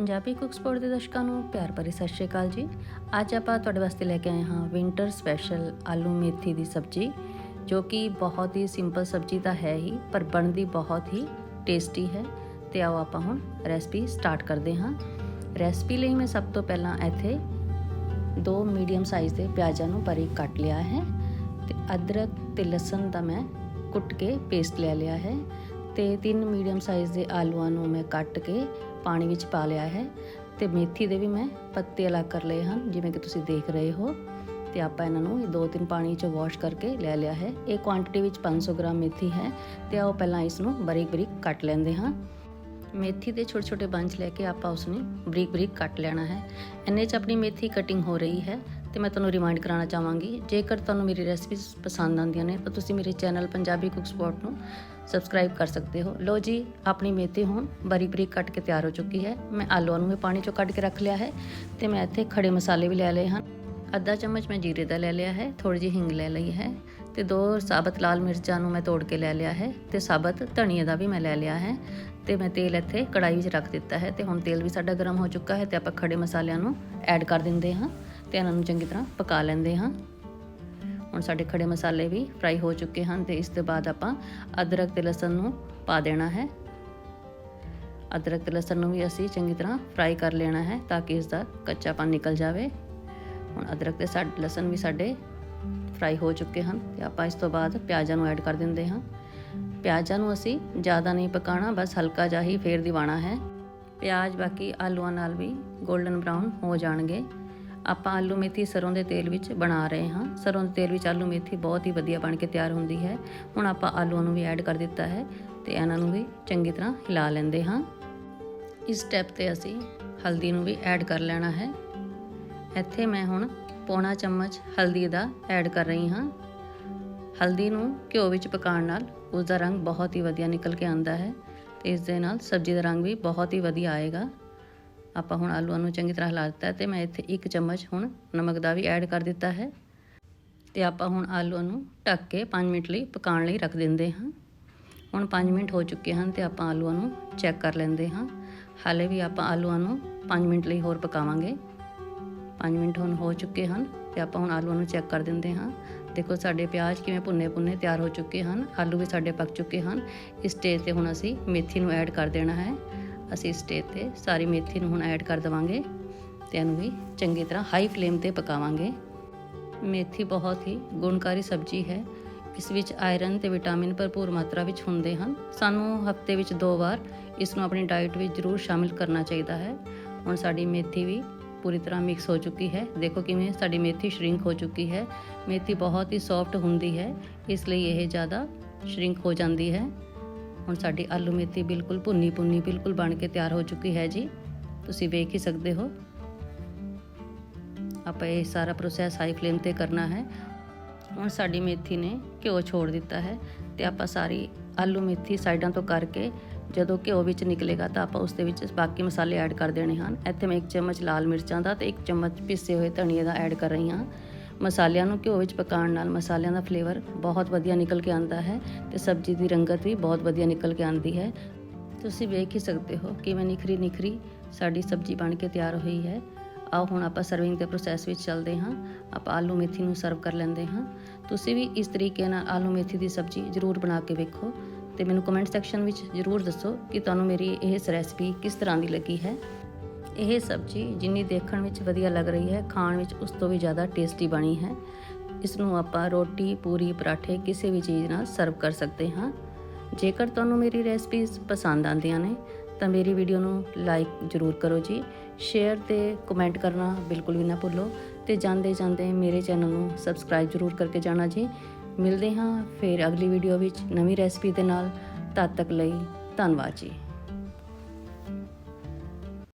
Punjabi cook support ਦੇ ਦਰਸ਼ਕਾਂ ਨੂੰ ਪਿਆਰ ਭਰੀ ਸਤਿ ਸ਼੍ਰੀ ਅਕਾਲ ਜੀ। ਅੱਜ ਆਪਾਂ ਤੁਹਾਡੇ ਵਾਸਤੇ ਲੈ ਕੇ ਆਏ ਹਾਂ ਵਿੰਟਰ ਸਪੈਸ਼ਲ ਆਲੂ ਮੇਥੀ ਦੀ ਸਬਜ਼ੀ, ਜੋ ਕਿ ਬਹੁਤ ਹੀ ਸਿੰਪਲ ਸਬਜ਼ੀ ਤਾਂ ਹੈ ਹੀ, ਪਰ ਬਣਦੀ ਬਹੁਤ ਹੀ ਟੇਸਟੀ ਹੈ। ਤੇ ਆਓ ਆਪਾਂ ਹੁਣ ਰੈਸਪੀ ਸਟਾਰਟ ਕਰਦੇ ਹਾਂ। ਰੈਸਪੀ ਲਈ ਮੈਂ ਸਭ ਤੋਂ ਪਹਿਲਾਂ ਇੱਥੇ ਦੋ ਮੀਡੀਅਮ ਸਾਈਜ਼ ਦੇ ਪਿਆਜ਼ਾਂ ਨੂੰ ਬਾਰੀਕ ਕੱਟ ਲਿਆ ਹੈ ਤੇ ਅਦਰਕ ਤੇ ਲਸਣ ਦਾ ਮੈਂ ਕੁੱਟ ਕੇ ਪੇਸਟ ਲੈ ਲਿਆ ਹੈ। ਤੇ ਤਿੰਨ ਮੀਡੀਅਮ ਸਾਈਜ਼ ਦੇ ਆਲੂਆਂ ਨੂੰ ਮੈਂ ਕੱਟ ਕੇ ਪਾਣੀ ਵਿੱਚ ਪਾ ਲਿਆ ਹੈ ਤੇ ਮੇਥੀ ਦੇ ਵੀ ਮੈਂ ਪੱਤੇ ਅਲੱਗ ਕਰ ਲਏ ਹਨ, ਜਿਵੇਂ ਕਿ ਤੁਸੀਂ ਦੇਖ ਰਹੇ ਹੋ। ਤੇ ਆਪਾਂ ਇਹਨਾਂ ਨੂੰ ਇਹ ਦੋ ਤਿੰਨ ਪਾਣੀ 'ਚ ਵਾਸ਼ ਕਰਕੇ ਲੈ ਲਿਆ ਹੈ। ਇਹ ਕੁਆਂਟੀਟੀ ਵਿੱਚ 500 ਗ੍ਰਾਮ ਮੇਥੀ ਹੈ ਤੇ ਆਓ ਪਹਿਲਾਂ ਇਸ ਨੂੰ ਬਰੀਕ ਬਰੀਕ ਕੱਟ ਲੈਂਦੇ ਹਾਂ। ਮੇਥੀ ਦੇ ਛੋਟੇ ਛੋਟੇ ਬੰਚ ਲੈ ਕੇ ਆਪਾਂ ਉਸ ਨੂੰ ਬਰੀਕ ਬਰੀਕ ਕੱਟ ਲੈਣਾ ਹੈ। ਇੰਨੇ 'ਚ ਆਪਣੀ ਮੇਥੀ ਕਟਿੰਗ ਹੋ ਰਹੀ ਹੈ ਤੇ ਮੈਂ ਤੁਹਾਨੂੰ ਰਿਮਾਈਂਡ ਕਰਾਉਣਾ ਚਾਹਾਂਗੀ। ਜੇਕਰ ਤੁਹਾਨੂੰ ਮੇਰੀ ਰੈਸਪੀਜ਼ ਪਸੰਦ ਆਉਂਦੀਆਂ ਨੇ, ਤਾਂ ਤੁਸੀਂ ਮੇਰੇ ਚੈਨਲ ਪੰਜਾਬੀ ਕੁੱਕ ਸਪੋਰਟ ਨੂੰ ਸਬਸਕ੍ਰਾਈਬ ਕਰ ਸਕਦੇ ਹੋ। ਲੋ ਜੀ, ਆਪਣੀ ਮੇਥੀ ਹੁਣ ਬਰੀਕ ਬਰੀਕ ਕੱਟ ਕੇ ਤਿਆਰ ਹੋ ਚੁੱਕੀ ਹੈ। ਮੈਂ ਆਲੂਆਂ ਨੂੰ ਵੀ ਪਾਣੀ ਚੋਂ ਕੱਢ ਕੇ ਰੱਖ ਲਿਆ ਹੈ ਤੇ ਮੈਂ ਇੱਥੇ ਖੜੇ ਮਸਾਲੇ ਵੀ ਲੈ ਲਏ ਹਨ। ਅੱਧਾ ਚਮਚ ਮੈਂ ਜੀਰੇ ਦਾ ਲੈ ਲਿਆ ਹੈ ਥੋੜੀ ਜਿਹੀ ਹਿੰਗ ਲੈ ਲਈ ਹੈ ਤੇ ਦੋ ਸਾਬਤ ਲਾਲ ਮਿਰਚਾਂ ਨੂੰ ਮੈਂ ਤੋੜ ਕੇ ਲੈ ਲਿਆ ਹੈ ਤੇ ਸਾਬਤ ਧਨੀਏ ਦਾ ਵੀ ਮੈਂ ਲੈ ਲਿਆ ਹੈ ਤੇ ਮੈਂ ਤੇਲ ਇੱਥੇ ਕੜਾਈ ਵਿੱਚ ਰੱਖ ਦਿੱਤਾ ਹੈ ਤੇ ਹੁਣ ਤੇਲ ਵੀ ਸਾਡਾ ਗਰਮ ਹੋ ਚੁੱਕਾ ਹੈ ਤੇ ਆਪਾਂ ਖੜੇ ਮਸਾਲਿਆਂ ਨੂੰ ਐਡ ਕਰ ਦਿੰਦੇ ਹਾਂ। ਤੇ ਇਹਨਾਂ ਨੂੰ ਚੰਗੀ ਤਰ੍ਹਾਂ ਪਕਾ ਲੈਂਦੇ ਹਾਂ। ਹੁਣ ਸਾਡੇ ਖੜੇ ਮਸਾਲੇ ਵੀ ਫਰਾਈ ਹੋ ਚੁੱਕੇ ਹਨ ਤੇ ਇਸ ਤੋਂ ਬਾਅਦ ਆਪਾਂ ਅਦਰਕ ਤੇ ਲਸਣ ਨੂੰ ਪਾ ਦੇਣਾ ਹੈ। ਅਦਰਕ ਤੇ ਲਸਣ ਨੂੰ ਵੀ ਅਸੀਂ ਚੰਗੀ ਤਰ੍ਹਾਂ ਫਰਾਈ ਕਰ ਲੈਣਾ ਹੈ ਤਾਂ ਕਿ ਇਸ ਦਾ ਕੱਚਾਪਨ ਨਿਕਲ ਜਾਵੇ। ਹੁਣ ਅਦਰਕ ਤੇ ਸਾਡੇ ਲਸਣ ਵੀ ਸਾਡੇ ਫਰਾਈ ਹੋ ਚੁੱਕੇ ਹਨ ਤੇ ਆਪਾਂ ਇਸ ਤੋਂ ਬਾਅਦ ਪਿਆਜ਼ਾਂ ਨੂੰ ਐਡ ਕਰ ਦਿੰਦੇ ਹਾਂ। ਪਿਆਜ਼ਾਂ ਨੂੰ ਅਸੀਂ ਜ਼ਿਆਦਾ ਨਹੀਂ ਪਕਾਣਾ ਬਸ ਹਲਕਾ ਜਿਹਾ ਹੀ ਫੇਰ ਦਿਵਾਣਾ ਹੈ। ਪਿਆਜ਼ ਬਾਕੀ ਆਲੂਆਂ ਨਾਲ ਵੀ 골ਡਨ ਬ੍ਰਾਊਨ ਹੋ ਜਾਣਗੇ। ਆਪਾਂ ਆਲੂ ਮੇਥੀ ਸਰੋਂ ਦੇ ਤੇਲ ਵਿੱਚ ਬਣਾ ਰਹੇ ਹਾਂ। ਸਰੋਂ ਦੇ ਤੇਲ ਵਿੱਚ ਆਲੂ ਮੇਥੀ ਬਹੁਤ ਹੀ ਵਧੀਆ ਬਣ ਕੇ ਤਿਆਰ ਹੁੰਦੀ ਹੈ। ਹੁਣ ਆਪਾਂ ਆਲੂਆਂ ਨੂੰ ਵੀ ਐਡ ਕਰ ਦਿੱਤਾ ਹੈ ਤੇ ਇਹਨਾਂ ਨੂੰ ਵੀ ਚੰਗੀ ਤਰ੍ਹਾਂ ਹਿਲਾ ਲੈਂਦੇ ਹਾਂ। ਇਸ ਸਟੈਪ ਤੇ ਅਸੀਂ ਹਲਦੀ ਨੂੰ ਵੀ ਐਡ ਕਰ ਲੈਣਾ ਹੈ। ਇੱਥੇ ਮੈਂ ਹੁਣ ਪੌਣਾ ਚਮਚ ਹਲਦੀ ਦਾ ਐਡ ਕਰ ਰਹੀ ਹਾਂ। ਹਲਦੀ ਨੂੰ ਘਿਓ ਵਿੱਚ ਪਕਾਉਣ ਨਾਲ ਉਸ ਦਾ ਰੰਗ ਬਹੁਤ ਹੀ ਵਧੀਆ ਨਿਕਲ ਕੇ ਆਉਂਦਾ ਹੈ ਤੇ ਇਸ ਦੇ ਨਾਲ ਸਬਜ਼ੀ ਦਾ ਰੰਗ ਵੀ ਬਹੁਤ ਹੀ ਵਧੀਆ ਆਏਗਾ। ਆਪਾਂ ਹੁਣ ਆਲੂਆਂ ਨੂੰ ਚੰਗੀ ਤਰ੍ਹਾਂ ਹਿਲਾ ਦਿੱਤਾ ਤੇ ਮੈਂ ਇੱਥੇ ਇੱਕ ਚਮਚ ਹੁਣ ਨਮਕ ਦਾ ਵੀ ਐਡ ਕਰ ਦਿੱਤਾ ਹੈ। ਤੇ ਆਪਾਂ ਹੁਣ ਆਲੂਆਂ ਨੂੰ ਢੱਕ ਕੇ 5 ਮਿੰਟ ਲਈ ਪਕਾਉਣ ਲਈ ਰੱਖ ਦਿੰਦੇ ਹਾਂ। ਹੁਣ 5 ਮਿੰਟ ਹੋ ਚੁੱਕੇ ਹਨ ਤੇ ਆਪਾਂ ਆਲੂਆਂ ਨੂੰ ਚੈੱਕ ਕਰ ਲੈਂਦੇ ਹਾਂ। ਹਾਲੇ ਵੀ ਆਪਾਂ ਆਲੂਆਂ ਨੂੰ 5 ਮਿੰਟ ਲਈ ਹੋਰ ਪਕਾਵਾਂਗੇ। 5 ਮਿੰਟ ਹੁਣ ਹੋ ਚੁੱਕੇ ਹਨ ਤੇ ਆਪਾਂ ਹੁਣ ਆਲੂਆਂ ਨੂੰ ਚੈੱਕ ਕਰ ਦਿੰਦੇ ਹਾਂ। ਦੇਖੋ ਸਾਡੇ ਪਿਆਜ਼ ਕਿਵੇਂ ਭੁੰਨੇ ਭੁੰਨੇ ਤਿਆਰ ਹੋ ਚੁੱਕੇ ਹਨ। ਆਲੂ ਵੀ ਸਾਡੇ ਪੱਕ ਚੁੱਕੇ ਹਨ। ਇਸ ਸਟੇਜ ਤੇ ਹੁਣ ਅਸੀਂ ਮੇਥੀ ਨੂੰ ਐਡ ਕਰ ਦੇਣਾ ਹੈ। ਅਸੀਂ ਸਟੇਜ ਤੇ ਸਾਰੀ ਮੇਥੀ ਨੂੰ ਹੁਣ ਐਡ ਕਰ ਦਵਾਂਗੇ ਤੇ ਇਹਨੂੰ ਵੀ ਚੰਗੀ ਤਰ੍ਹਾਂ ਹਾਈ ਫਲੇਮ ਤੇ ਪਕਾਵਾਂਗੇ। ਮੇਥੀ ਬਹੁਤ ਹੀ ਗੁਣਕਾਰੀ ਸਬਜ਼ੀ ਹੈ। ਇਸ ਵਿੱਚ ਆਇਰਨ ਤੇ ਵਿਟਾਮਿਨ ਭਰਪੂਰ ਮਾਤਰਾ ਵਿੱਚ ਹੁੰਦੇ ਹਨ। ਸਾਨੂੰ ਹਫ਼ਤੇ ਵਿੱਚ ਦੋ ਵਾਰ ਇਸ ਨੂੰ ਆਪਣੀ ਡਾਈਟ ਵਿੱਚ ਜ਼ਰੂਰ ਸ਼ਾਮਿਲ ਕਰਨਾ ਚਾਹੀਦਾ ਹੈ। ਹੁਣ ਸਾਡੀ ਮੇਥੀ ਵੀ ਪੂਰੀ ਤਰ੍ਹਾਂ ਮਿਕਸ ਹੋ ਚੁੱਕੀ ਹੈ। ਦੇਖੋ ਕਿਵੇਂ ਸਾਡੀ ਮੇਥੀ ਸ਼ਰਿੰਕ ਹੋ ਚੁੱਕੀ ਹੈ। ਮੇਥੀ ਬਹੁਤ ਹੀ ਸੌਫਟ ਹੁੰਦੀ ਹੈ। ਇਸ ਲਈ ਇਹ ਜ਼ਿਆਦਾ ਸ਼ਰਿੰਕ ਹੋ ਜਾਂਦੀ ਹੈ। ਹੁਣ ਸਾਡੀ ਆਲੂ ਮੇਥੀ ਬਿਲਕੁਲ ਭੁੰਨੀ ਭੁੰਨੀ ਬਿਲਕੁਲ ਬਣ ਕੇ ਤਿਆਰ ਹੋ ਚੁੱਕੀ ਹੈ ਜੀ। ਤੁਸੀਂ ਵੇਖ ਹੀ ਸਕਦੇ ਹੋ। ਆਪਾਂ ਇਹ ਸਾਰਾ ਪ੍ਰੋਸੈਸ ਹਾਈ ਫਲੇਮ ਤੇ ਕਰਨਾ ਹੈ। ਹੁਣ ਸਾਡੀ ਮੇਥੀ ਨੇ ਘਿਓ ਛੋੜ ਦਿੱਤਾ ਹੈ ਤੇ ਆਪਾਂ ਸਾਰੀ ਆਲੂ ਮੇਥੀ ਸਾਈਡਾਂ ਤੋਂ ਕਰਕੇ ਜਦੋਂ ਘਿਓ ਵਿੱਚ ਨਿਕਲੇਗਾ ਤਾਂ ਆਪਾਂ ਉਸ ਦੇ ਵਿੱਚ ਬਾਕੀ ਮਸਾਲੇ ਐਡ ਕਰ ਦੇਣੇ ਹਨ। ਇੱਥੇ ਮੈਂ ਇੱਕ ਚਮਚ ਲਾਲ ਮਿਰਚਾਂ ਦਾ ਤੇ ਇੱਕ ਚਮਚ ਪਿਸੇ ਹੋਏ ਧਨੀਏ ਦਾ ਐਡ ਕਰ ਰਹੀ ਹਾਂ। ਮਸਾਲਿਆਂ ਨੂੰ ਘਿਓ ਵਿੱਚ ਪਕਾਉਣ ਨਾਲ ਮਸਾਲਿਆਂ ਦਾ ਫਲੇਵਰ ਬਹੁਤ ਵਧੀਆ ਨਿਕਲ ਕੇ ਆਉਂਦਾ ਹੈ ਤੇ ਸਬਜ਼ੀ ਦੀ ਰੰਗਤ ਵੀ ਬਹੁਤ ਵਧੀਆ ਨਿਕਲ ਕੇ ਆਉਂਦੀ ਹੈ। ਤੁਸੀਂ ਵੇਖ ਹੀ ਸਕਦੇ ਹੋ ਕਿਵੇਂ ਨਿਖਰੀ ਨਿਖਰੀ ਸਾਡੀ ਸਬਜ਼ੀ ਬਣ ਕੇ ਤਿਆਰ ਹੋਈ ਹੈ। ਆਓ ਹੁਣ ਆਪਾਂ ਸਰਵਿੰਗ ਦੇ ਪ੍ਰੋਸੈਸ ਵਿੱਚ ਚੱਲਦੇ ਹਾਂ। ਆਪਾਂ ਆਲੂ ਮੇਥੀ ਨੂੰ ਸਰਵ ਕਰ ਲੈਂਦੇ ਹਾਂ। ਤੁਸੀਂ ਵੀ ਇਸ ਤਰੀਕੇ ਨਾਲ ਆਲੂ ਮੇਥੀ ਦੀ ਸਬਜ਼ੀ ਜ਼ਰੂਰ ਬਣਾ ਕੇ ਵੇਖੋ ਤੇ ਮੈਨੂੰ ਕਮੈਂਟ ਸੈਕਸ਼ਨ ਵਿੱਚ ਜ਼ਰੂਰ ਦੱਸੋ ਕਿ ਤੁਹਾਨੂੰ ਮੇਰੀ ਇਹ ਰੈਸਪੀ ਕਿਸ ਤਰ੍ਹਾਂ ਦੀ ਲੱਗੀ ਹੈ। ਇਹ ਸਬਜ਼ੀ ਜਿੰਨੀ ਦੇਖਣ ਵਿੱਚ ਵਧੀਆ ਲੱਗ ਰਹੀ ਹੈ, ਖਾਣ ਵਿੱਚ ਉਸ ਤੋਂ ਵੀ ਜ਼ਿਆਦਾ ਟੇਸਟੀ ਬਣੀ ਹੈ। ਇਸ ਨੂੰ ਆਪਾਂ ਰੋਟੀ, ਪੂਰੀ, ਪਰਾਠੇ ਕਿਸੇ ਵੀ ਚੀਜ਼ ਨਾਲ ਸਰਵ ਕਰ ਸਕਦੇ ਹਾਂ। ਜੇਕਰ ਤੁਹਾਨੂੰ ਮੇਰੀ ਰੈਸਪੀਜ਼ ਪਸੰਦ ਆਉਂਦੀਆਂ ਨੇ, ਤਾਂ ਮੇਰੀ ਵੀਡੀਓ ਨੂੰ ਲਾਈਕ ਜ਼ਰੂਰ ਕਰੋ ਜੀ। ਸ਼ੇਅਰ ਤੇ ਕਮੈਂਟ ਕਰਨਾ ਬਿਲਕੁਲ ਵੀ ਨਾ ਭੁੱਲੋ ਤੇ ਜਾਂਦੇ ਜਾਂਦੇ ਮੇਰੇ ਚੈਨਲ ਨੂੰ ਸਬਸਕ੍ਰਾਈਬ ਜ਼ਰੂਰ ਕਰਕੇ ਜਾਣਾ ਜੀ। ਮਿਲਦੇ ਹਾਂ ਫਿਰ ਅਗਲੀ ਵੀਡੀਓ ਵਿੱਚ ਨਵੀਂ ਰੈਸਪੀ ਦੇ ਨਾਲ। ਤਦ ਤੱਕ ਲਈ ਧੰਨਵਾਦ ਜੀ।